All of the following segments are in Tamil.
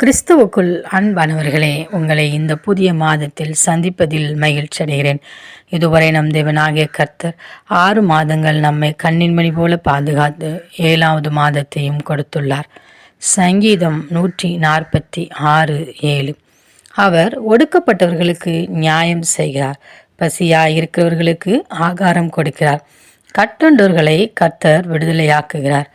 கிறிஸ்துவுக்குள் அன்பானவர்களே உங்களை இந்த புதிய மாதத்தில் சந்திப்பதில் மகிழ்ச்சி அடைகிறேன். இதுவரை நம் தேவனாகிய கர்த்தர் ஆறு மாதங்கள் நம்மை கண்ணின்மணி போல பாதுகாத்து ஏழாவது மாதத்தையும் கொடுத்துள்ளார். சங்கீதம் நூற்றி நாற்பத்தி ஆறு ஏழு. அவர் ஒடுக்கப்பட்டவர்களுக்கு நியாயம் செய்கிறார். பசியாக இருக்கிறவர்களுக்கு ஆகாரம் கொடுக்கிறார். கட்டுண்டவர்களை கர்த்தர் விடுதலையாக்குகிறார்.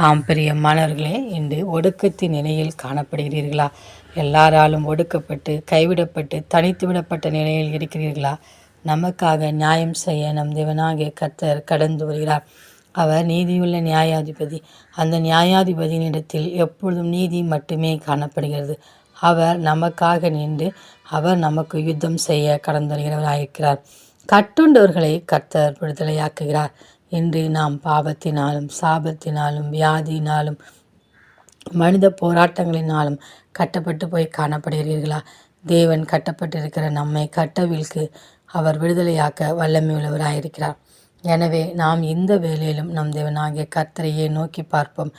ஆம் பெரிய மாணவர்களே இன்று ஒடுக்கத்தின் நிலையில் காணப்படுகிறீர்களா? எல்லாராலும் ஒடுக்கப்பட்டு கைவிடப்பட்டு தனித்து விடப்பட்ட நிலையில் இருக்கிறீர்களா? நமக்காக நியாயம் செய்ய நம் தேவனாகிய கர்த்தர் கடந்து வருகிறார். அவர் நீதியுள்ள நியாயாதிபதி. அந்த நியாயாதிபதியினிடத்தில் எப்பொழுதும் நீதி மட்டுமே காணப்படுகிறது. அவர் நமக்காக நின்று அவர் நமக்கு யுத்தம் செய்ய கடந்து வருகிறவராயிருக்கிறார். கட்டுண்டவர்களை கர்த்தர் விடுதலையாக்குகிறார். இன்று நாம் பாவத்தினாலும் சாபத்தினாலும் வியாதியினாலும் மனித போராட்டங்களினாலும் கட்டப்பட்டு போய் காணப்படுகிறீர்களா? தேவன் கட்டப்பட்டிருக்கிற நம்மை கட்டவில்க்கு அவர் விடுதலையாக்க வல்லமை உள்ளவராயிருக்கிறார் எனவே நாம் இந்த வேலையிலும் நம் தேவனாகிய கர்த்தரையே நோக்கி பார்ப்போம்.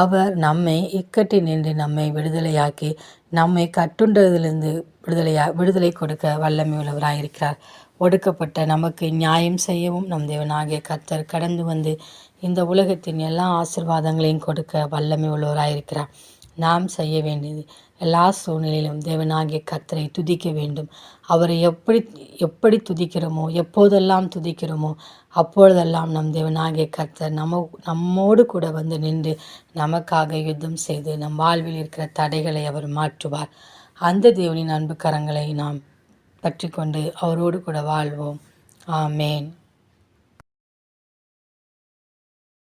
அவர் நம்மை இக்கட்டி நின்று நம்மை விடுதலையாக்கி நம்மை கட்டுண்டதிலிருந்து விடுதலையா விடுதலை கொடுக்க வல்லமை உள்ளவராயிருக்கிறார் ஒடுக்கப்பட்ட நமக்கு நியாயம் செய்யவும் நம் தேவனாகிய கர்த்தர் கடந்து வந்து இந்த உலகத்தின் எல்லா ஆசிர்வாதங்களையும் கொடுக்க வல்லமை உள்ளவராயிருக்கிறார் நாம் செய்ய வேண்டியது. எல்லா சூழ்நிலையிலும் தேவனாகிய கத்தரை துதிக்க வேண்டும். அவரை எப்படி எப்படி துதிக்கிறோமோ எப்போதெல்லாம் துதிக்கிறோமோ அப்பொழுதெல்லாம் நம் தேவனாகிய கர்த்தர் நம்ம நம்மோடு கூட வந்து நின்று நமக்காக யுத்தம் செய்து நம் வாழ்வில் இருக்கிற தடைகளை அவர் மாற்றுவார். அந்த தேவனின் அன்பு கரங்களை நாம் பற்றி கொண்டு அவரோடு கூட வாழ்வோம். ஆமேன்.